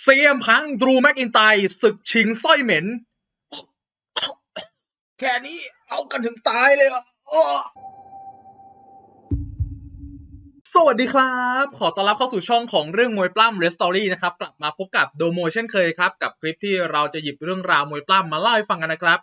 เซียมพังดรูแม็กอินไตศึกชิงสร้อยเหม็น แค่นี้เอากันถึงตายเลยเหรออ้อสวัสดีครับ ขอต้อนรับเข้าสู่ช่องของเรื่องมวยปล้ำเรสตอรี่นะครับกลับมาพบกับโดโมเช่นเคยครับ กับคลิปที่เราจะหยิบเรื่องราวมวยปล้ำมาเล่าให้ฟังกันนะครับ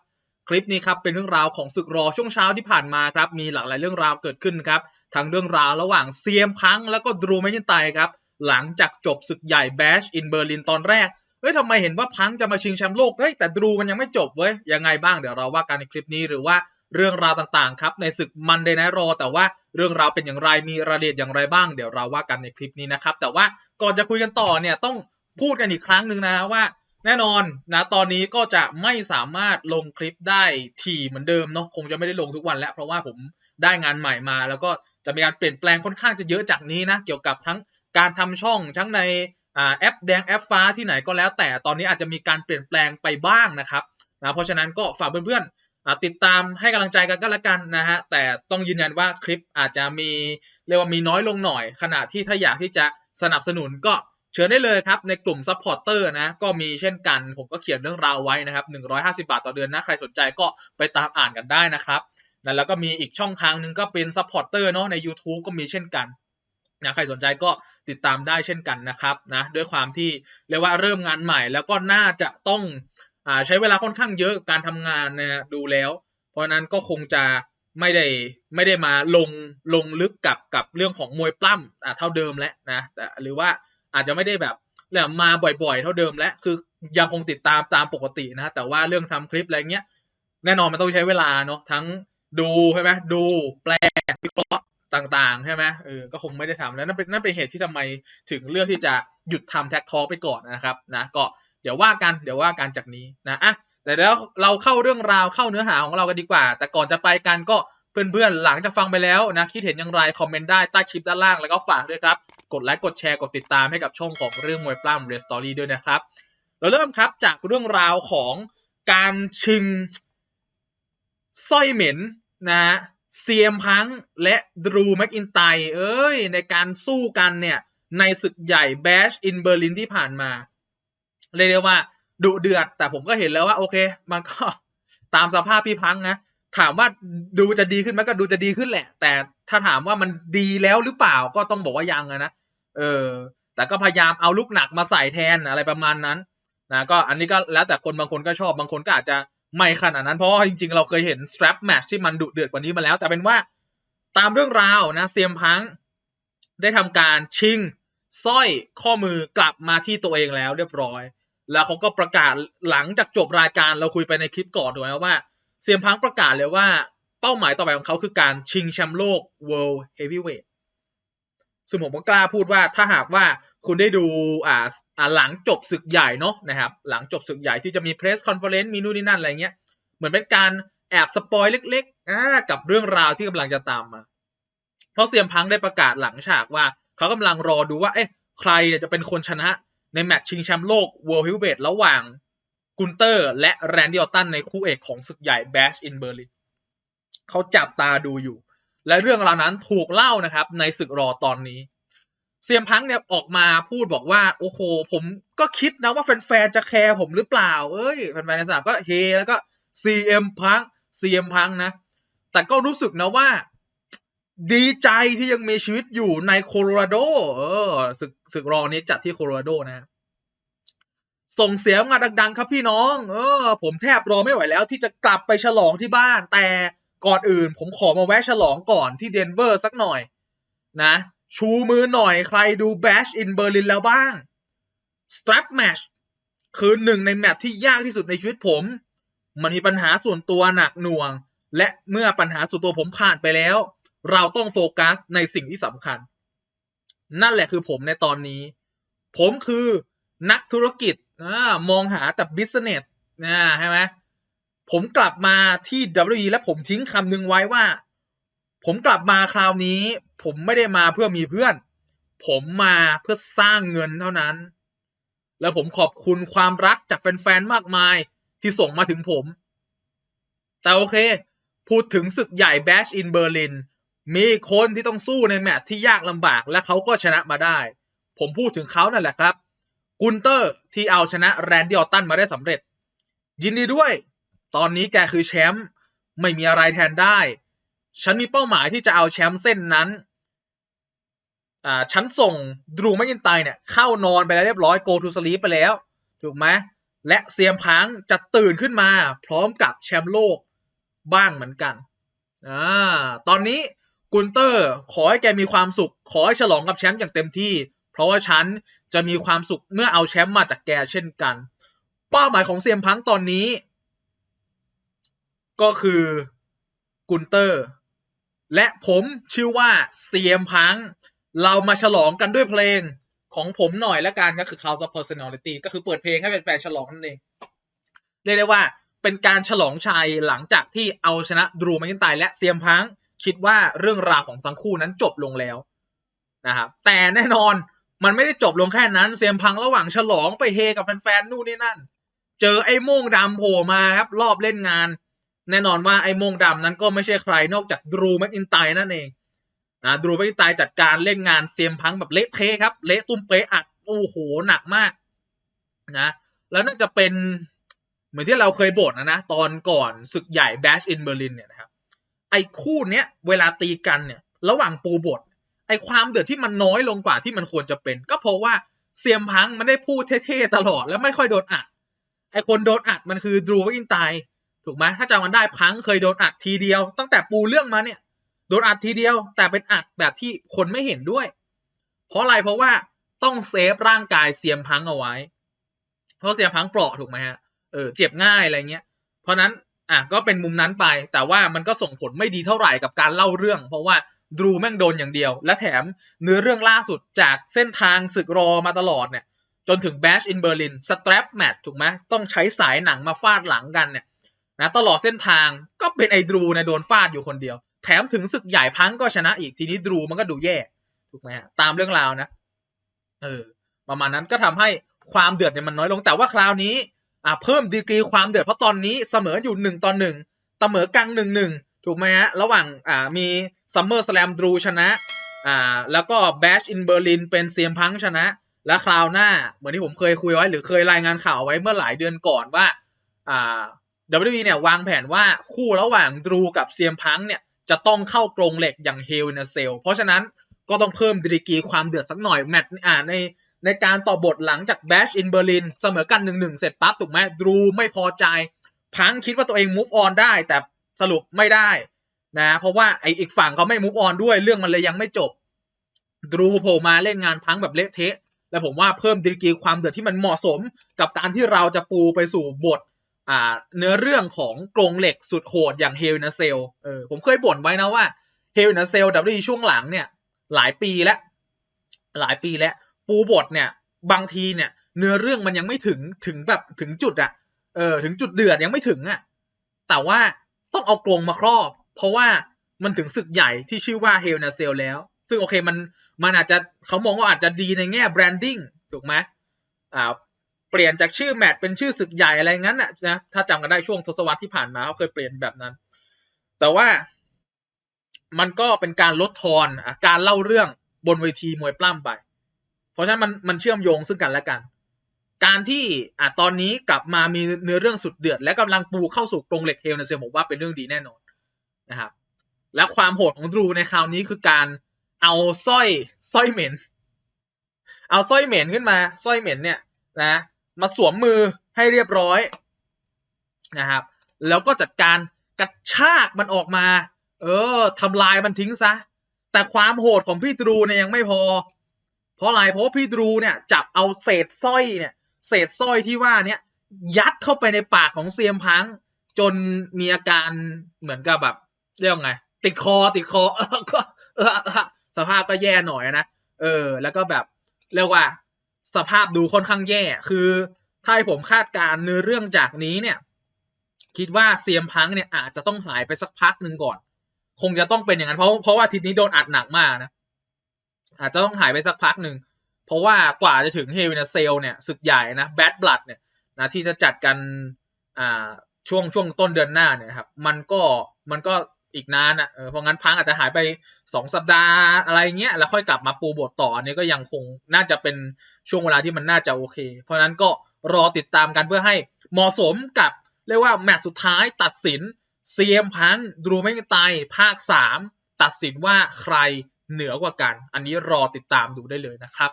คลิปนี้ครับเป็นเรื่องราวของศึกรอช่วงเช้าที่ผ่านมาครับมีหลากหลายเรื่องราวเกิดขึ้นครับทั้งเรื่องราวระหว่างเซียมพังแล้วก็ดรูแมกอินไตครับ หลังจากจบศึกใหญ่แบชอินเบอร์ลินตอนแรก เฮ้ยทำไมเห็นว่าพังจะมาชิงแชมป์โลก เฮ้ยแต่ดูมันยังไม่จบเว้ย ยังไงบ้างเดี๋ยวเราว่ากันในคลิปนี้หรือว่าเรื่องราวต่างๆครับในศึกมันเดนรอแต่ว่าเรื่องราวเป็นอย่างไรมีรายละเอียดอย่างไรบ้าง เดี๋ยวเราว่ากันในคลิปนี้นะครับ แต่ว่าก่อนจะคุยกันต่อเนี่ยต้องพูดกันอีกครั้งหนึ่งนะว่า แน่นอนนะตอนนี้ก็จะไม่สามารถลงคลิปได้ถี่เหมือนเดิมเนาะคงจะไม่ได้ลงทุกวันแล้ว เพราะว่าผมได้งานใหม่มา แล้วก็จะมีการเปลี่ยนแปลงค่อนข้างจะเยอะจากนี้นะเกี่ยวกับทั้ง การทำช่องทั้งในอแอปแดงแอปฟ้าที่ไหนก็แล้วแต่ตอนนี้อาจจะมีการเปลี่ยนแปลงไปบ้างนะครับนะเพราะฉะนั้นก็ฝากเพื่อนๆติดตามให้กำลังใจกันก็แล้วกันนะฮะแต่ต้องยืนยันว่าคลิปอาจจะมีเรียกว่ามีน้อยลงหน่อย ขณะที่ถ้าอยากที่จะสนับสนุนก็เชิญได้เลยครับในกลุ่มซัพพอร์เตอร์นะก็มีเช่นกันผมก็เขียนเรื่องราวไว้นะครับ150 บาทต่อเดือนนะใครสนใจก็ไปตามอ่านกันได้นะครับนะแล้วก็มีอีกช่องทางหนึ่งก็เป็นซัพพอร์เตอร์เนาะใน YouTube ก็มีเช่นกัน นะใครสนใจก็ติดตามได้เช่นกันนะครับนะด้วยความที่เรียกว่าเริ่มงานใหม่ แล้วก็น่าจะต้องอใช้เวลาค่อนข้างเยอะกับการทำงานนะฮะดูแล้ว เพราะนั้นก็คงจะไม่ได้ไม่ได้มาลงลงลึกกับกับเรื่องของมวยปล้ำอ่าเท่าเดิมแล้วนะแต่หรือว่าอาจจะไม่ได้แบบเรื่องมาบ่อยๆ เท่าเดิมแล้วคือยังคงติดตามตามปกตินะ แต่ว่าเรื่องทำคลิปอะไรเงี้ย แน่นอนมันต้องใช้เวลาเนาะทั้งดูใช่ไหมดูแปลวิเคราะห์ ต่างๆ ใช่ไหมเออก็คงไม่ได้ทำแล้วนั่นเป็นนั่นเป็นเหตุที่ทำไมถึงเลือกที่จะหยุดทำแท็กทอไปก่อนนะครับนะก็เดี๋ยวว่ากันเดี๋ยวว่ากันจากนี้นะอะแต่แล้วเราเข้าเรื่องราวเข้าเนื้อหาของเรากันดีกว่า แต่ก่อนจะไปกันก็เพื่อนๆหลังจากฟังไปแล้วนะคิดเห็นอย่างไรคอมเมนต์ได้ใต้คลิปด้านล่างแล้วก็ฝากด้วยครับ กดไลค์กดแชร์กดติดตามให้กับช่องของเรื่องมวยปล้ำเรสตอรี่ด้วยนะครับ เราเริ่มครับจากเรื่องราวของการชิงสร้อยเหม็นนะ เซียมพังและดรูแม็กอินไตเอ้ย ในการสู้กันเนี่ย ในศึกใหญ่แบชอินเบอร์ลินที่ผ่านมา เรียกได้ว่าดุเดือด แต่ผมก็เห็นแล้วว่า โอเค มันก็ตามสภาพพี่พังนะ ถามว่าดูจะดีขึ้นไหมก็ดูจะดีขึ้นแหละ แต่ถ้าถามว่ามันดีแล้วหรือเปล่าก็ต้องบอกว่ายังนะเออ แต่ก็พยายามเอาลูกหนักมาใส่แทนอะไรประมาณนั้นนะก็อันนี้ก็แล้วแต่คนบางคนก็ชอบบางคนก็อาจจะ ไม่ขนาดนั้นเพราะว่าจริงๆ เราเคยเห็น strap match ที่มันดุเดือดกว่านี้มาแล้ว แต่เป็นว่าตามเรื่องราวนะเซียมพังได้ทำการชิงสร้อยข้อมือกลับมาที่ตัวเองแล้วเรียบร้อย แล้วเขาก็ประกาศหลังจากจบรายการเราคุยไปในคลิปก่อนด้วยว่าเซียมพังประกาศเลยว่าเป้าหมายต่อไปของเขาคือการชิงแชมป์โลก World Heavyweight ซึ่งผมก็กล้าพูดว่าถ้าหากว่า คุณได้ดูอ่าอ่าหลังจบศึกใหญ่เนาะนะครับ หลังจบศึกใหญ่ที่จะมีเพรสคอนเฟอเรนซ์มีนู่นนี่นั่นอะไรเงี้ย เหมือนเป็นการแอบสปอยเล็กๆอ่ากับเรื่องราวที่กำลังจะตามมา เพราะเซียมพังได้ประกาศหลังฉากว่า เขากำลังรอดูว่า เอ๊ะใครจะเป็นคนชนะในแมตช์ชิงแชมป์โลก World Heavyweight ระหว่างกุนเตอร์ และแรนดี้ออตตันในคู่เอกของศึกใหญ่ Bash in Berlin เขาจับตาดูอยู่ และเรื่องราวนั้นถูกเล่านะครับในศึกรอตอนนี้ เซียมพังเนี่ยออกมาพูดบอกว่า โอ้โห ผมก็คิดนะว่าแฟนๆจะแคร์ผมหรือเปล่า เอ้ยแฟนๆในสนามก็เฮแล้วก็ CM พัง CM พังนะ แต่ก็รู้สึกนะว่า ดีใจที่ยังมีชีวิตอยู่ในโคโลราโด เออศึกศึกรอนี้จัดที่โคโลราโดนะส่งเสียงมาดัง ๆ ครับพี่น้อง เออ ผมแทบรอไม่ไหวแล้ว ที่จะกลับไปฉลองที่บ้าน แต่ก่อนอื่น ผมขอมาแวะฉลองก่อนที่เดนเวอร์สักหน่อย นะ ชูมือหน่อยใครดู Bash in Berlin แล้วบ้าง Strap Match คือหนึ่งในแมตช์ที่ยากที่สุดในชีวิตผม มันมีปัญหาส่วนตัวหนักหน่วง และเมื่อปัญหาส่วนตัวผมผ่านไปแล้ว เราต้องโฟกัสในสิ่งที่สำคัญ นั่นแหละคือผมในตอนนี้ ผมคือนักธุรกิจมองหาแต่ business นะใช่ไหมผมกลับมาที่ WWE และผมทิ้งคำหนึ่งไว้ว่า ผมกลับมาคราวนี้ ผมไม่ได้มาเพื่อมีเพื่อน ผมมาเพื่อสร้างเงินเท่านั้น แล้วผมขอบคุณความรักจากแฟนๆมากมายที่ส่งมาถึงผม แต่โอเค พูดถึงศึกใหญ่ Bash in Berlin มีคนที่ต้องสู้ในแมตช์ที่ยากลำบากและเขาก็ชนะมาได้ ผมพูดถึงเขานั่นแหละครับ กุนเตอร์ที่เอาชนะแรนดี้ออตตันมาได้สำเร็จ ยินดีด้วย ตอนนี้แกคือแชมป์ไม่มีอะไรแทนได้ ฉันมีเป้าหมายที่จะเอาแชมป์เส้นนั้นอ่าฉันส่งดรูแมกกินไตเนี่ยเข้านอนไปแล้วเรียบร้อย go to sleep ไปแล้ว ถูกไหมและเซียมพังจะตื่นขึ้นมา พร้อมกับแชมป์โลกบ้างเหมือนกันอ่าตอนนี้กุนเตอร์ขอให้แกมีความสุข ขอให้ฉลองกับแชมป์อย่างเต็มที่ เพราะว่าฉันจะมีความสุขเมื่อเอาแชมป์มาจากแกเช่นกัน เป้าหมายของเซียมพังตอนนี้ ก็คือกุนเตอร์ และผมชื่อว่าเซียมพัง เรามาฉลองกันด้วยเพลงของผมหน่อยละกันก็คือ House of Personality ก็คือเปิดเพลงให้แฟนๆฉลองนั่นเอง เรียกได้ว่าเป็นการฉลองชัยหลังจากที่เอาชนะดรูมกกินไตและเซียมพัง คิดว่าเรื่องราวของทั้งคู่นั้นจบลงแล้วนะครับแต่แน่นอนมันไม่ได้จบลงแค่นั้น เซียมพังระหว่างฉลองไปเฮกับแฟนๆนู่นนี่นั่น เจอไอ้โม่งดำโผล่มาครับรอบเล่นงาน แน่นอนว่าไอ้มงดำนั้นก็ไม่ใช่ใครนอกจากดรูแมกอินไตนั่นเองนะดรูแมกอินไตจัดการเล่นงานเซียมพังแบบเละเทะครับ เละตุ้มเป๊ะอัดโอ้โหหนักมากนะ แล้วน่าจะเป็นเหมือนที่เราเคยบ่นนะนะตอนก่อนศึกใหญ่ Bash in Berlin เนี่ยนะครับไอ้คู่เนี้ยเวลาตีกันเนี่ย ระหว่างปูบทไอ้ความเดือดที่มันน้อยลงกว่าที่มันควรจะเป็น ก็เพราะว่าเซียมพังมันได้พูดเท่ๆตลอดแล้วไม่ค่อยโดนอัดไอ้คนโดนอัดมันคือดรูแมกอินไต ถูกไหมถ้าจำกันได้พังเคยโดนอัดทีเดียว ตั้งแต่ปูเรื่องมาเนี่ยโดนอัดทีเดียว แต่เป็นอัดแบบที่คนไม่เห็นด้วย เพราะอะไรเพราะว่าต้องเซฟร่างกายเซียมพังเอาไว้ เพราะเซียมพังเปราะถูกไหมฮะเออเจ็บง่ายอะไรเงี้ย เพราะนั้นอะก็เป็นมุมนั้นไป แต่ว่ามันก็ส่งผลไม่ดีเท่าไหร่กับการเล่าเรื่อง เพราะว่าดรูแม่งโดนอย่างเดียว และแถมเนื้อเรื่องล่าสุดจากเส้นทางศึกรอมาตลอดเนี่ยจนถึง Bash in Berlin Strap Match ถูกไหมต้องใช้สายหนังมาฟาดหลังกันเนี่ย นะตลอดเส้นทางก็เป็นไอ้ดรูนะโดนฟาดอยู่คนเดียว แถมถึงศึกใหญ่พังก็ชนะอีกทีนี้ดรูมันก็ดูแย่ถูกไหมฮะตามเรื่องราวนะเออประมาณนั้นก็ทำให้ความเดือดเนี่ยมันน้อยลงแต่ว่าคราวนี้อ่าเพิ่มดีกรีความเดือดเพราะตอนนี้เสมออยู่หนึ่งต่อหนึ่งเสมอกังหนึ่งหนึ่งถูกไหมฮะระหว่างอ่ามีซัมเมอร์สแลมดรูชนะอ่าแล้วก็แบชอินเบอร์ลินเป็นเซียมพังชนะ และคราวหน้าเหมือนที่ผมเคยคุยไว้ หรือเคยรายงานข่าวไว้เมื่อหลายเดือนก่อนว่าอ่า WWE เนี่ยวางแผนว่าคู่ระหว่างดรูกับเซียมพังเนี่ยจะต้องเข้ากรงเหล็กอย่างเฮลนเซลเพราะฉะนั้นก็ต้องเพิ่มดีกีความเดือดสักหน่อยแมตช์อ่าในในการต่อบทหลังจาก Bash in Berlin เสมอกันหนึ่งหนึ่งเสร็จปั๊บถูกไหมดรูไม่พอใจ พังคิดว่าตัวเอง move on ได้ แต่สรุปไม่ได้นะเพราะว่าไออีกฝั่งเขาไม่ move on ด้วยเรื่องมันเลยยังไม่จบดรูโผล่มาเล่นงานพังแบบเละเทะ และผมว่าเพิ่มดีกีความเดือดที่มันเหมาะสมกับการที่เราจะปูไปสู่บท อ่าเนื้อเรื่องของกรงเหล็กสุดโหดอย่างเฮลนาเซลเออผมเคยบ่นไว้นะว่าเฮลนาเซลดับช่วงหลังเนี่ย หลายปีแล้ว หลายปีแล้ว ปูบทเนี่ย บางทีเนี่ย เนื้อเรื่องมันยังไม่ถึงถึงแบบถึงจุดอะเออถึงจุดเดือดยังไม่ถึงอะแต่ว่าต้องเอากรงมาครอบ เพราะว่ามันถึงศึกใหญ่ที่ชื่อว่าเฮลนาเซลแล้ว ซึ่งโอเคมันมันอาจจะเขามองว่าอาจจะดีในแง่แบรนดิ้งถูกไหมอ่า เปลี่ยนจากชื่อแมตช์เป็นชื่อศึกใหญ่อะไรงั้นน่ะนะถ้าจำกันได้ช่วงทศวรรษที่ผ่านมาเขาเคยเปลี่ยนแบบนั้น แต่ว่ามันก็เป็นการลดทอนอการเล่าเรื่องบนเวทีมวยปล้ำไป เพราะฉะนั้นมันมันเชื่อมโยงซึ่งกันและกัน การที่อะตอนนี้กลับมามีเนื้อเรื่องสุดเดือด และกำลังปูเข้าสู่กรงเหล็กเฮลในเซลผมว่าเป็นเรื่องดีแน่นอนนะครับและความโหดของดรูในคราวนี้คือการเอาสร้อยสร้อยเหม็น เอาสร้อยเหม็นขึ้นมาสร้อยเหม็นเนี่ยนะ มาสวมมือให้เรียบร้อยนะครับ แล้วก็จัดการกระชากมันออกมา เออทำลายมันทิ้งซะ แต่ความโหดของพี่ดรูเนี่ยยังไม่พอ เพราะอะไรเพราะพี่ดรูเนี่ยจับเอาเศษสร้อยเนี่ย เศษสร้อยที่ว่าเนี่ยยัดเข้าไปในปากของเซียมพัง จนมีอาการเหมือนกับแบบเรียกไง ติดคอติดคอก็สภาพก็แย่หน่อยนะเออ แล้วก็แบบเรียกว่า สภาพดูค่อนข้างแย่ คือถ้าให้ผมคาดการเนื้อเรื่องจากนี้เนี่ย คิดว่าเซียมพังเนี่ยอาจจะต้องหายไปสักพักหนึ่งก่อน คงจะต้องเป็นอย่างนั้นเพราะเพราะว่าทีนี้โดนอัดหนักมากนะอาจจะต้องหายไปสักพักหนึ่งเพราะว่ากว่าจะถึงเฮวินาเซลเนี่ยศึกใหญ่นะแบดบลัดเนี่ยนะที่จะจัดกันอ่าช่วงช่วงต้นเดือนหน้าเนี่ยครับ มันก็มันก็ อีกนานอะเพราะงั้นพังอาจจะหายไปสองสัปดาห์อะไรเงี้ยแล้วค่อยกลับมาปูบทต่ออันนี้ก็ยังคงน่าจะเป็นช่วงเวลาที่มันน่าจะโอเค เพราะนั้นก็รอติดตามกันเพื่อให้เหมาะสมกับเรียกว่าแมตช์สุดท้ายตัดสินเซียมพังดูไม่ตายภาคสามตัดสินว่าใครเหนือกว่ากัน อันนี้รอติดตามดูได้เลยนะครับ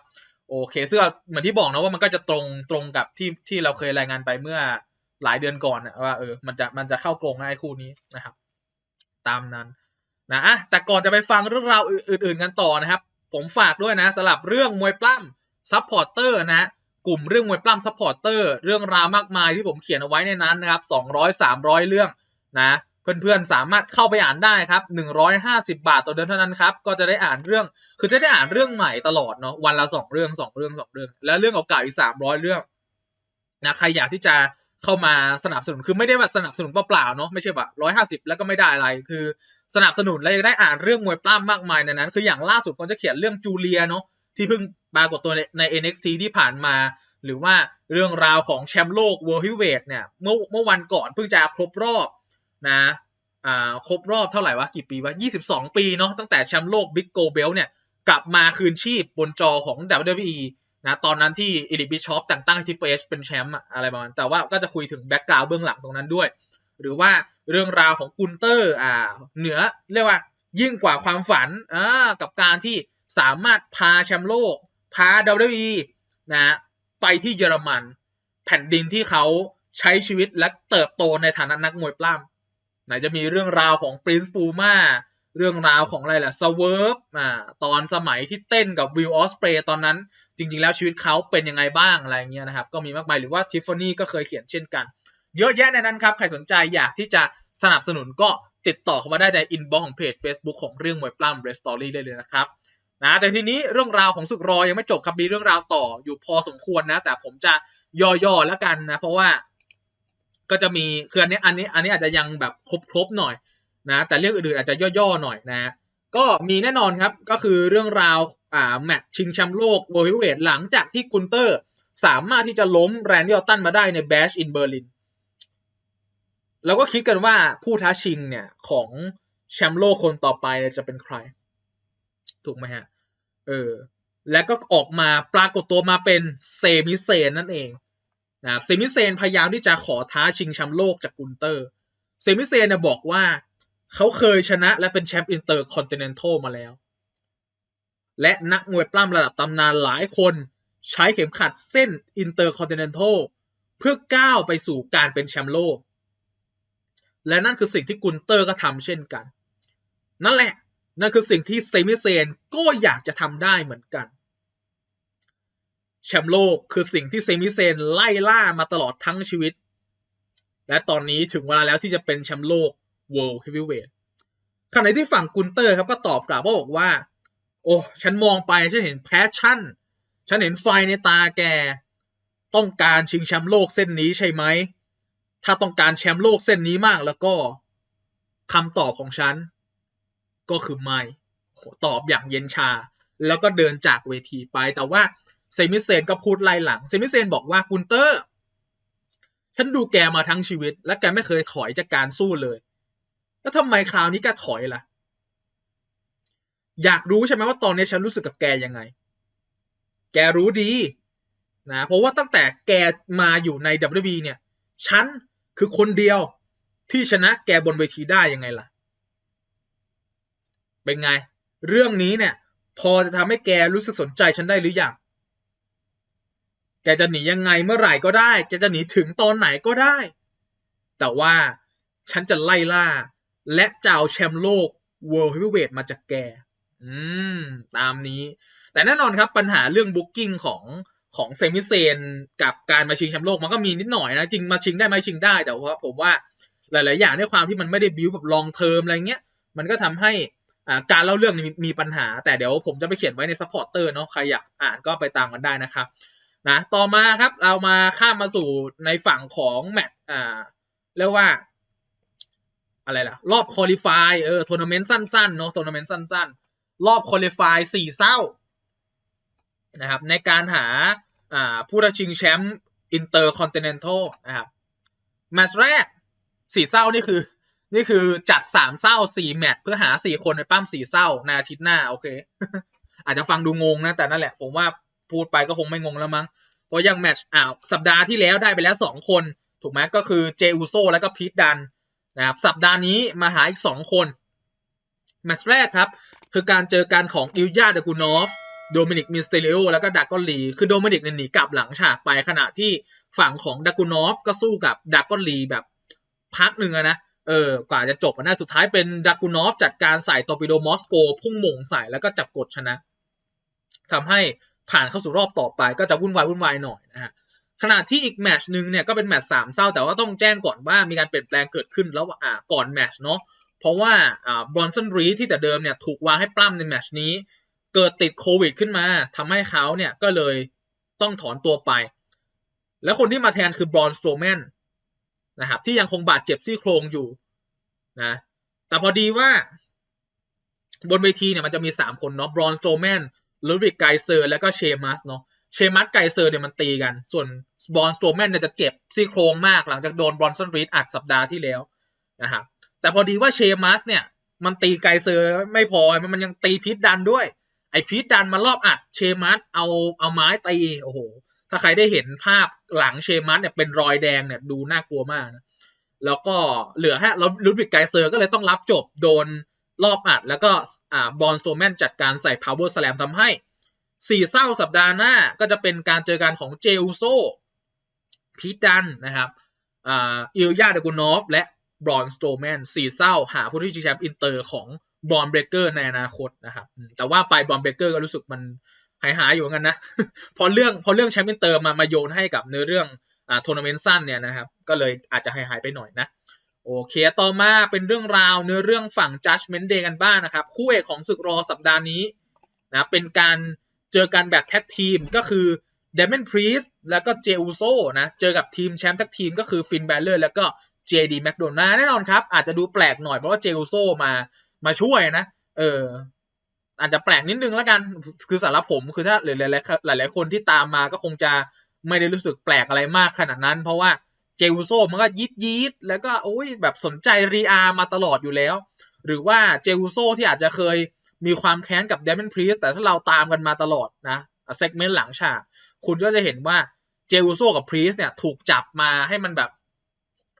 โอเคซึ่งเหมือนที่บอกนะว่ามันก็จะตรงตรงกับที่ที่เราเคยรายงานไปเมื่อหลายเดือนก่อนนะว่าเออมันจะมันจะเข้ากรงในคู่นี้นะครับ ตามนั้นนะอะแต่ก่อนจะไปฟังเรื่องราวอื่น ๆ กันต่อนะครับ ผมฝากด้วยนะสำหรับเรื่องมวยปล้ำซัพพอร์เตอร์นะกลุ่มเรื่องมวยปล้ำซัพพอร์เตอร์เรื่องราวมากมายที่ผมเขียนเอาไว้ในนั้นนะครับ200 300 เรื่องนะเพื่อนๆสามารถเข้าไปอ่านได้ครับ 150 บาทต่อเดือนเท่านั้นครับ ก็จะได้อ่านเรื่อง คือจะได้อ่านเรื่องใหม่ตลอดเนาะ วันละสองเรื่องสองเรื่องสองเรื่อง แล้วเรื่องเก่าๆอีกสามร้อยเรื่องนะ ใครอยากที่จะ เข้ามาสนับสนุนคือไม่ได้แบบสนับสนุนเปล่าๆเนาะไม่ใช่แบบร้อยห้าสิบแล้วก็ไม่ได้อะไร คือสนับสนุนแล้วยังได้อ่านเรื่องมวยปล้ำมากมายในนั้น คืออย่างล่าสุดผมจะเขียนเรื่องจูเลียเนาะที่เพิ่งปรากฏตัวในใน NXT ที่ผ่านมา หรือว่าเรื่องราวของแชมป์โลก World Heavyweight เนี่ยเมื่อเมื่อวันก่อนเพิ่งจะครบรอบนะอ่าครบรอบเท่าไหร่วะกี่ปีวะ22 ปีเนาะตั้งแต่แชมป์โลก Big Gold Belt เนี่ยกลับมาคืนชีพบนจอของ WWE นะตอนนั้นที่อีลิบิชอปแต่งตั้งทิปเอชเป็นแชมป์อะไรประมาณแต่ว่าก็จะคุยถึงแบ็กกราวด์เบื้องหลังตรงนั้นด้วย หรือว่าเรื่องราวของกุนเตอร์อ่าเหนือเรียกว่ายิ่งกว่าความฝันอ่ากับการที่สามารถพาแชมป์โลก พา WWE นะไปที่เยอรมัน แผ่นดินที่เขาใช้ชีวิตและเติบโตในฐานะนักมวยปล้ำไหนจะมีเรื่องราวของ Prince Puma เรื่องราวของอะไรล่ะ s w e r v e อ่าตอนสมัยที่เต้นกับวิลออสเปรย์ตอนนั้น จริง ๆ แล้วชีวิตเขาเป็นยังไงบ้างอะไรเงี้ยนะครับ ก็มีมากมายหรือว่าทิฟฟานี่ก็เคยเขียนเช่นกัน เยอะแยะในนั้นครับ ใครสนใจอยากที่จะสนับสนุนก็ติดต่อเข้ามาได้ในอินบ็อกซ์ของเพจ Facebook ของเรื่องมวยปล้ำ r e s t o r y ได้เลยนะครับนะแต่ทีนี้เรื่องราวของศึกรอยังไม่จบครับมีเรื่องราวต่ออยู่พอสมควรนะ แต่ผมจะย่อๆแล้วกันนะ เพราะว่าก็จะมีคืออันนี้อันนี้อันนี้อาจจะยังแบบครบๆหน่อยนะ แต่เรื่องอื่นๆอาจจะย่อๆหน่อยนะ ก็มีแน่นอนครับก็คือเรื่องราว อ่าแมตช์ชิงแชมป์โลกเวอร์เวทหลังจากที่กุนเตอร์ สามารถที่จะล้มแรนดี้ออตตันมาได้ในแบชอินเบอร์ลินแล้วก็คิดกันว่าผู้ท้าชิงเนี่ยของแชมป์โลกคนต่อไปจะเป็นใคร ถูกไหมฮะ เออ แล้วก็ออกมาปรากฏตัวมาเป็นเซมิเซนนั่นเองนะเซมิเซนพยายามที่จะขอท้าชิงแชมป์โลกจากกุนเตอร์ เซมิเซนเนี่ยบอกว่าเขาเคยชนะและเป็นแชมป์อินเตอร์คอนติเนนทัลมาแล้ว และนักมวยปล้ำระดับตำนานหลายคนใช้เข็มขัดเส้นอินเตอร์คอนติเนนทัลเพื่อก้าวไปสู่การเป็นแชมป์โลก และนั่นคือสิ่งที่กุนเตอร์ก็ทำเช่นกัน นั่นแหละ นั่นคือสิ่งที่เซมิเซนก็อยากจะทำได้เหมือนกัน แชมป์โลกคือสิ่งที่เซมิเซนไล่ล่ามาตลอดทั้งชีวิต และตอนนี้ถึงเวลาแล้วที่จะเป็นแชมป์โลก World Heavyweight ขณะที่ฝั่งกุนเตอร์ครับก็ตอบกลับว่าบอกว่า โอ้ฉันมองไปฉันเห็นแพชชั่น ฉันเห็นไฟในตาแก ต้องการชิงแชมป์โลกเส้นนี้ใช่ไหม ถ้าต้องการแชมป์โลกเส้นนี้มากแล้วก็คำตอบของฉัน ก็คือไม่ตอบอย่างเย็นชา แล้วก็เดินจากเวทีไป แต่ว่าเซมิเซนก็พูดไล่หลัง เซมิเซนบอกว่ากุนเตอร์ ฉันดูแกมาทั้งชีวิต และแกไม่เคยถอยจากการสู้เลย แล้วทำไมคราวนี้แกถอยล่ะ อยากรู้ใช่ไหมว่าตอนนี้ฉันรู้สึกกับแกยังไง แกรู้ดีนะเพราะว่าตั้งแต่แกมาอยู่ใน WWE เนี่ย ฉันคือคนเดียวที่ชนะแกบนเวทีได้ยังไงล่ะ เป็นไง เรื่องนี้เนี่ย พอจะทำให้แกรู้สึกสนใจฉันได้หรือยัง แกจะหนียังไงเมื่อไหร่ก็ได้ แกจะหนีถึงตอนไหนก็ได้ แต่ว่าฉันจะไล่ล่า และจะเอาแชมป์โลก World Heavyweight มาจากแก อืม ตามนี้ แต่แน่นอนครับปัญหาเรื่องบุ๊กิ้งของของเซมิเซนกับการมาชิงแชมป์โลกมันก็มีนิดหน่อยนะ จริงมาชิงได้ไหมชิงได้แต่ว่าผมว่าหลาย ๆ อย่างในความที่มันไม่ได้บิวแบบลองเทอมอะไรเงี้ย มันก็ทำให้อ่าการเล่าเรื่องมีมีปัญหา แต่เดี๋ยวผมจะไปเขียนไว้ในซัพพอร์เตอร์เนาะใครอยากอ่านก็ไปตามกันได้นะครับนะต่อมาครับเรามาข้ามมาสู่ในฝั่งของแมตช์อ่าเรียกว่าอะไรล่ะ รอบคอลิฟายเออทัวร์นาเมนต์สั้น ๆ เนาะทัวร์นาเมนต์สั้น ๆ รอบคอลิฟายสี่เศร้านะครับในการหาผู้ท้าชิงแชมป์อินเตอร์คอนติเนนทัลนะครับแมตช์แรกสี่เศร้านี่คือ นี่คือจัดสามเศร้าสี่แมตช์เพื่อหาสี่คนในปั้มสี่เศร้าในอาทิตย์หน้า โอเค อาจจะฟังดูงงนะ แต่นั่นแหละ ผมว่าพูดไปก็คงไม่งงแล้วมั้ง เพราะยังแมตช์อ้าวสัปดาห์ที่แล้วได้ไปแล้วสองคน ถูกไหมก็คือเจอุโซแล้วก็พีทดันนะครับสัปดาห์นี้มาหาอีกสองคนแมตช์แรกครับ คือการเจอกันของอิลยาเดกูนอฟโดมินิกมิสเตริโอแล้วก็ดากอนลี คือโดมินิกเนี่ยหนีกลับหลังฉากไปขณะที่ฝั่งของดากูนอฟก็สู้กับดากอนลีแบบพักหนึ่งอะนะเออกว่าจะจบนะสุดท้ายเป็นดากูนอฟจัดการใส่ตอร์ปิโดมอสโก พุ่งหม่งใส่แล้วก็จับกดชนะทำให้ผ่านเข้าสู่รอบต่อไปก็จะวุ่นวายวุ่นวายหน่อยนะฮะขณะที่อีกแมชหนึ่งเนี่ยก็เป็นแมชสามเศร้าแต่ว่าต้องแจ้งก่อนว่ามีการเปลี่ยนแปลงเกิดขึ้นแล้วอ่าก่อนแมชเนาะ ราะว่าบรอนสันรีที่แต่เดิมเนี่ยถูกวางให้ปล้ำในแมชนี้ เกิดติดโควิดขึ้นมาทำให้เขาเนี่ยก็เลยต้องถอนตัวไป แล้วคนที่มาแทนคือบรอนสโตรแมนนะครับที่ยังคงบาดเจ็บซี่โครงอยู่นะแต่พอดีว่าบนเวทีเนี่ยมันจะมีสามคนเนาะบรอนสโตรแมนลูวิกไกเซอร์ แล้วก็เชมัสเนาะเชมัสไกเซอร์เนี่ยมันตีกัน ส่วนบรอนสโตรแมนเนี่ยจะเจ็บซี่โครงมากหลังจากโดนบรอนสันรีดอัดสัปดาห์ที่แล้วนะครับ แต่พอดีว่าเชมัสเนี่ย มันตีไกเซอร์ไม่พอมันมันยังตีพีทดันด้วย ไอพีทดันมารอบอัดเชมัสเอาเอาไม้ตีโอ้โห ถ้าใครได้เห็นภาพหลังเชมัสเนี่ยเป็นรอยแดงเนี่ยดูน่ากลัวมากนะแล้วก็เหลือแค่แล้วลูดวิกไกเซอร์ก็เลยต้องรับจบโดนรอบอัด แล้วก็อ่าบอลสโตแมนจัดการใส่ power slam ทำให้สี่เศร้าสัปดาห์หน้าก็จะเป็นการเจอกันของเจอุโซพีทดันนะครับอ่าอิลยาเดกูนอฟและ บรอนสโตแมนสี่เศร้าหาผู้ที่ชิงแชมป์อินเตอร์ของบอลเบรเกอร์ในอนาคตนะครับแต่ว่าไปบอลเบรเกอร์ก็รู้สึกมันหายหายอยู่เหมือนกันนะ พอเรื่องพอเรื่องแชมป์อินเตอร์มามาโยนให้กับเนื้อเรื่องอ่าทัวร์นาเมนต์สั้นเนี่ยนะครับ ก็เลยอาจจะหายหายไปหน่อยนะโอเค ต่อมาเป็นเรื่องราวเนื้อเรื่องฝั่ง Judgment Day กันบ้างนะครับ คู่เอกของศึกรอสัปดาห์นี้นะเป็นการเจอกันแบบแท็กทีมก็คือ d ดม o n Priest แล้วก็เจอุโซนะ เจอกับทีมแชมป์แท็กทีมก็คือฟินแบลเลอร์แล้วก็ JD m c d o n a l d แน่นอนครับ อาจจะดูแปลกหน่อยเพราะว่าเจอุโซมามาช่วยนะ เออ อาจจะแปลกนิดนึงแล้วกัน คือสำหรับผมคือถ้าหลายๆหลาย ๆ คนที่ตามมาก็คงจะไม่ได้รู้สึกแปลกอะไรมากขนาดนั้น เพราะว่าเจอุโซมันก็ยิดยิดแล้วก็โอ้ยแบบสนใจรีอามาตลอดอยู่แล้ว หรือว่าเจอุโซที่อาจจะเคยมีความแค้นกับเดมอนพรีสแต่ถ้าเราตามกันมาตลอดนะเซกเมนต์หลังฉากคุณก็จะเห็นว่าเจอุโซกับพรีสเนี่ย ถูกจับมาให้มันแบบ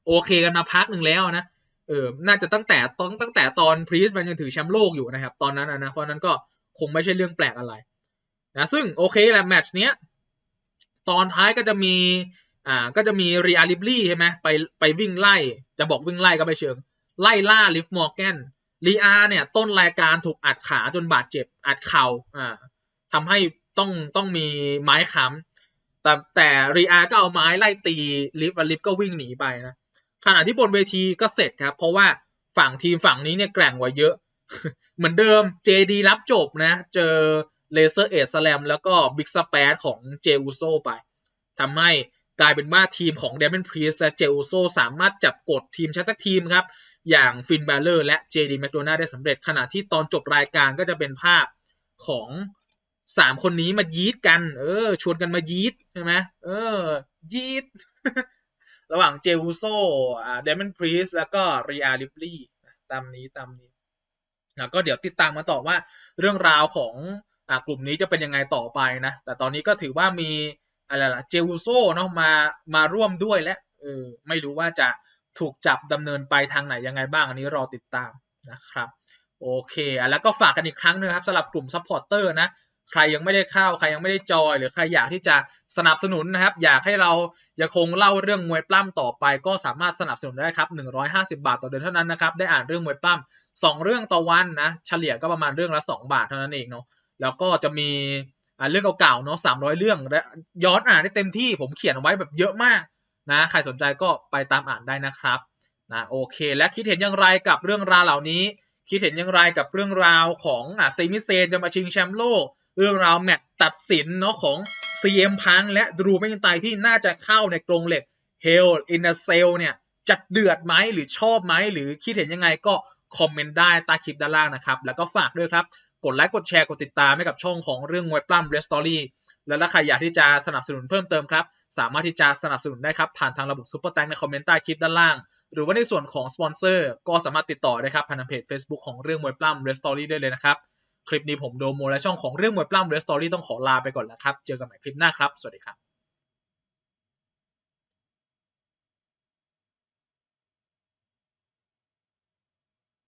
โอเคกันมาพักหนึ่งแล้วนะเออน่าจะตั้งแต่ตอนตั้งแต่ตอนพรีสมันยังถือแชมป์โลกอยู่นะครับ ตอนนั้นนะเพราะนั้นก็คงไม่ใช่เรื่องแปลกอะไรนะซึ่งโอเคแหละแมตช์เนี้ยตอนท้ายก็จะมีอ่าก็จะมีเรีอาลิบลี่ใช่ไหมไปไปวิ่งไล่ จะบอกวิ่งไล่ก็ไม่เชิง ไล่ล่าลิฟมอร์แกนรีอาเนี่ยต้นรายการถูกอัดขาจนบาดเจ็บอัดเข่าอ่าทำให้ต้องต้องมีไม้ค้ำแต่แต่รีอาก็เอาไม้ไล่ตีลิฟลิฟก็วิ่งหนีไปนะ ขณะที่บนเวทีก็เสร็จครับ เพราะว่าฝั่งทีมฝั่งนี้เนี่ยแกร่งกว่าเยอะ เหมือนเดิม JD รับจบนะ เจอเลเซอร์เอสแลมแล้วก็บิ๊กสเปซของเจอุโซไปทำให้กลายเป็นว่าทีมของเดมอนพรีสและเจอุโซสามารถจับกดทีมแชททีมครับ อย่างฟินแบลเลอร์และ JD m c d o n a l d ได้สำเร็จขณะที่ตอนจบรายการก็จะเป็นภาพของสามคนนี้มายีดกัน เออ ชวนกันมายีดใช่ไหมเออ ยีด ระหว่างเจวูโซอ่าเดมอนพรีสแล้วก็รีอาลิปลี่ตามนี้ตามนี้นะก็เดี๋ยวติดตามมาต่อว่าเรื่องราวของอ่ากลุ่มนี้จะเป็นยังไงต่อไปนะ แต่ตอนนี้ก็ถือว่ามีอะไรล่ะเจวูโซเนาะมามาร่วมด้วยและเออไม่รู้ว่าจะถูกจับดำเนินไปทางไหนยังไงบ้าง อันนี้รอติดตามนะครับ โอเค แล้วก็ฝากกันอีกครั้งนึงครับสำหรับกลุ่มซัพพอร์เตอร์นะ ใครยังไม่ได้เข้าใครยังไม่ได้จอย หรือใครอยากที่จะสนับสนุนนะครับ อยากให้เรายังคงเล่าเรื่องมวยปล้ำต่อไป ก็สามารถสนับสนุนได้ครับ 150 บาทต่อเดือนเท่านั้นนะครับ ได้อ่านเรื่องมวยปล้ำสองเรื่องต่อวันนะ เฉลี่ยก็ประมาณเรื่องละ 2 บาทเท่านั้นเองเนาะ แล้วก็จะมีอ่าเรื่องเก่าๆเนาะ300 เรื่องและย้อนอ่านได้เต็มที่ ผมเขียนไว้แบบเยอะมากนะ ใครสนใจก็ไปตามอ่านได้นะครับนะโอเค และคิดเห็นอย่างไรกับเรื่องราวเหล่านี้ คิดเห็นอย่างไรกับเรื่องราวของอ่าเซมิเซนจะมาชิงแชมป์โลก เรื่องราวแมตช์ตัดสินเนาะของ CM พังและดรูแมกอินไตที่น่าจะเข้าในกรงเหล็ก Hell in a Cell เนี่ยจะเดือดไหมหรือชอบไหมหรือคิดเห็นยังไงก็คอมเมนต์ได้ใต้คลิปด้านล่างนะครับ แล้วก็ฝากด้วยครับ กดไลค์กดแชร์กดติดตามให้กับช่องของเรื่องมวยปล้ำเรสตอรี่แล้วถ้าใครอยากที่จะสนับสนุนเพิ่มเติมครับ สามารถที่จะสนับสนุนได้ครับ ผ่านทางระบบซุปเปอร์แตงในคอมเมนต์ใต้คลิปด้านล่าง หรือว่าในส่วนของสปอนเซอร์ก็สามารถติดต่อได้ครับผ่านทางเพจ Facebook ของเรื่องมวยปล้ำเรสตอรี่ได้เลยนะครับ คลิปนี้ผมโดโมและช่องของเรื่องมวยปล้ำเรสตอรี่ต้องขอลาไปก่อนแล้วครับ เจอกันใหม่คลิปหน้าครับ สวัสดีครับ